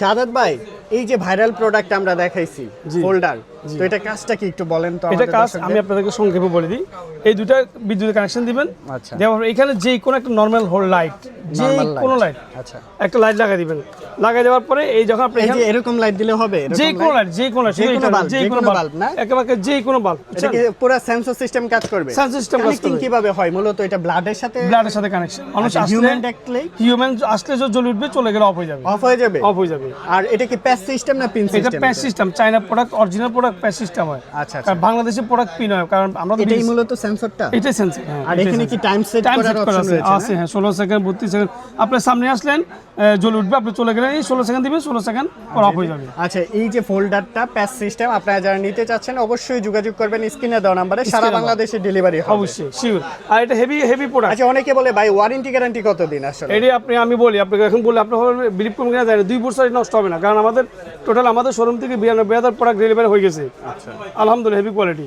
শাহাদাত ভাই এই যে ভাইরাল প্রোডাক্ট আমরা দেখাইছি। ফোল্ডার তো এটা কাজটা কি একটু বলেন তো এটা কাজ আমি আপনাদেরকে সংক্ষেপে বলে দিই এই দুটা বিদ্যুতের কানেকশন দিবেন আচ্ছা। দেওয়ার এখানে যে কোনো একটা নর্মাল হোল্ড লাইট যে কোনো লাইট আচ্ছা। একটা লাইট লাগাই দিবেন। লাগাই দেওয়ার পরে এই যখন আপনি এই যে এরকম লাইট দিলে হবে যে কোনো লাইট যে কোনো যে কোনো bulb, যে কোনো বাল্ব না? একেবারে যে কোনো বাল্ব এটা কি পুরো সেন্সর সিস্টেম কাজ করবে? Sensor system কাজ করবে। কীভাবে হয়? মূলত এটা ব্লাডের সাথে? ব্লাডের সাথে কানেকশন মানুষ আচ্ছা, human দেখলেই? হিউম্যান আসলে যে জ্বলে উঠবে চলে গেলে অফ হয়ে যাবে। অফ হয়ে যাবে? অফ হয়ে যাবে। আর এটা কি প্যাচ সিস্টেম না পিন এটা system patch system China product original product patch system হয়। আচ্ছা, আচ্ছা। কারণ বাংলাদেশে প্রোডাক্ট পিন হয়। কারণ আমরা এটাই মূলত সেন্সরটা এটাই সেন্সর আর এখানে কি টাইম সেট করার অপশন আছে? হ্যাঁ। ষোলো সেকেন্ড বত্রিশ সেকেন্ড আপনার সামনে আসলেন জ্বলে উঠবে আপনি চলে গেলেন এই ষোলো সেকেন্ড দিবেন ষোলো সেকেন্ড পর অফ হয়ে যাবে। আচ্ছা এই যে ফোল্ডারটা প্যাচ সিস্টেম আপনারা যারা নিতে চাচ্ছেন অবশ্যই যোগাযোগ করবেন স্ক্রিনে দেওয়া নাম্বারে সারা বাংলাদেশে ডেলিভারি হবে। অবশ্যই শিওর আর এটা হেভি হেভি প্রোডাক্ট আচ্ছা অনেকে বলে ভাই ওয়ারেন্টি গ্যারান্টি কতদিন আসলে? এটি আপনি আমি বলি আপনাকে এখন বলি আপনি বিলিভ করবেন কিনা দুই বছর নষ্ট হবে না। কারণ আমাদের টোটাল আমাদের শোরুম থেকে বিরানব্বই হাজার প্রোডাক্ট ডেলিভারি হয়ে গেছে। আচ্ছা। আলহামদুলিল্লাহ হেভি কোয়ালিটি